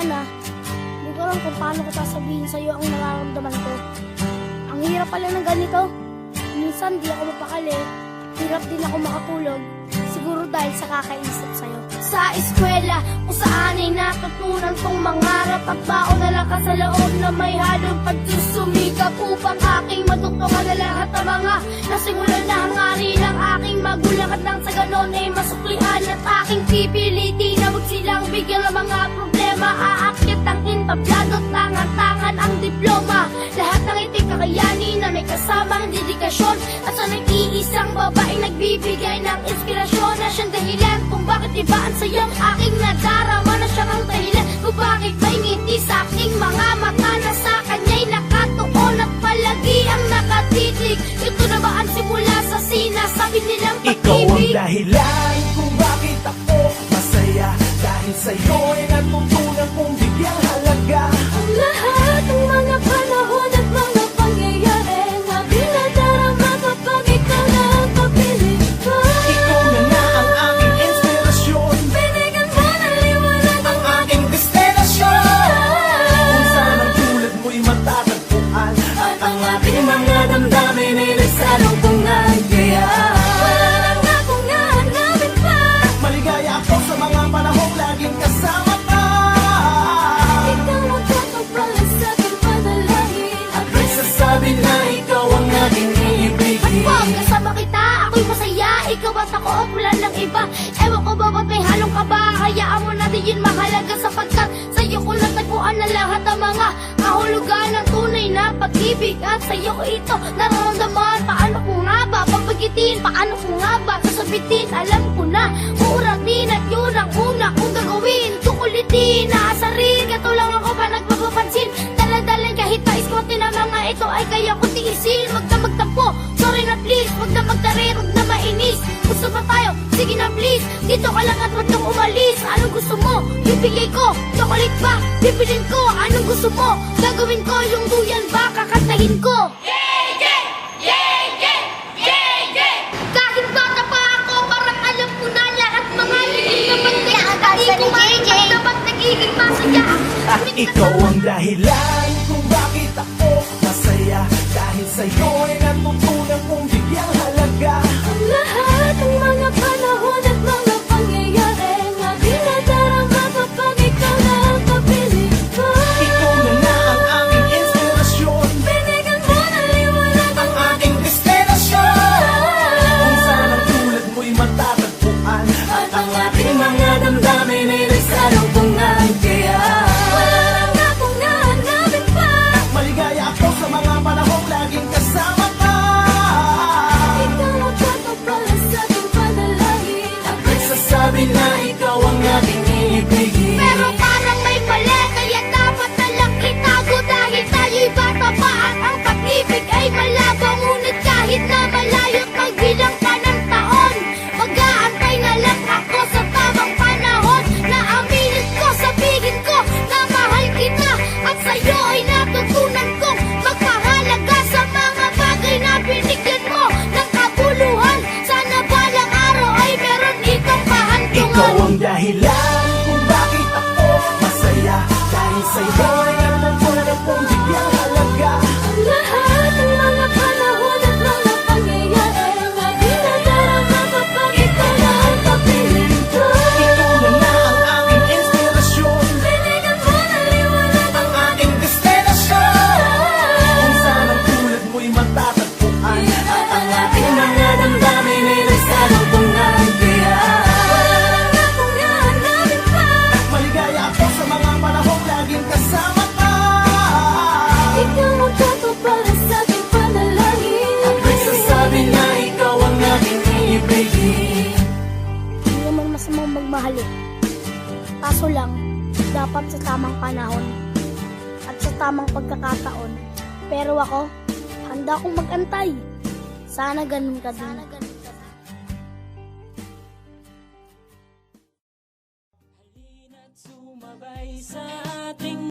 ka na, hindi ko alam kung paano ko sasabihin sa'yo ang nararamdaman ko. Ang hirap pala ng ganito. Minsan di ako mapakali. Hirap din ako makatulog. Siguro dahil sa kakaisip sa'yo. Sa eskwela, kung saan ay natutunan kong mangarap at baon na lakas sa loob na may halong pagsusumikap upang aking matutukan na lahat ng mga nasimulan na hangarin ng aking magulang at nang sa ganon ay masuklian at aking pipilitin na wag silang bigyan ng mga problema aakyat ang entablado at tangan-tangan ang diploma. Lahat ng iting kakayanin na may kasamang dedikasyon. At sa nag-iisang babae nagbibigay ng inspirasyon na siyang dahilan kung bakit ibaan sa iyong aking nadarama na siyang ang dahilan kung bakit may ngiti sa aking mga mata na sa kanya'y nakatuon. At palagi ang nakatitig. Ito na ba ang simula sa sinasabi nilang Ikaw ang pag-ibig? dahilan kung bakit ako masaya. Dahil sa'yo iba. Ewan ko ba ba't may halong kaba Hayaan mo natin yun mahalaga Sapagkat sa'yo ko natagpuan na lahat ng mga Kahulugan ng tunay na pag-ibig. At sa'yo ko ito nararamdaman. Paano ko nga ba papagitin? Paano ko nga ba sasabitin? Alam ko na Uratin at yun ang una kong gagawin. Kukulitin, naasarin Katulang ako pa nagpapapansin? Daladalan kahit pa ismote na mga ito Ay kaya ko tiisin. Wag na magtampo. Sorry na please Wag na magtarir Wag na mainis. Gusto ba tayo? Na please. Dito ka lang at wag kang umalis. Anong gusto mo? Bibigay ko. Chocolate ba? Bibilin ko. Anong gusto mo? Gagawin ko Yung duyan ba? Kakantahin ko. Kahit bata pa ako, parang alam ko na lahat mga lilim na pagkakatabi ko At dapat nagiging masaya. At ikaw ang dahilan kung bakit ako masaya. Dahil sa'yo tulad Dahil sa'yo. Ay natutunan kong bigyang halaga Ang lahat ng mga panahon at mga Na dinadarama kapag ikaw na ang kapiling ko. Ikaw na na ang aking inspirasyon. Binigyan mo ng liwanag Ang aking destinasyon. Kung saan ang tulad mo'y matatagpuan. At eh. Kaso lang, dapat sa tamang panahon at sa tamang pagkakataon. Pero ako, handa akong magantay. Sana ganun ka din. Sumabay sa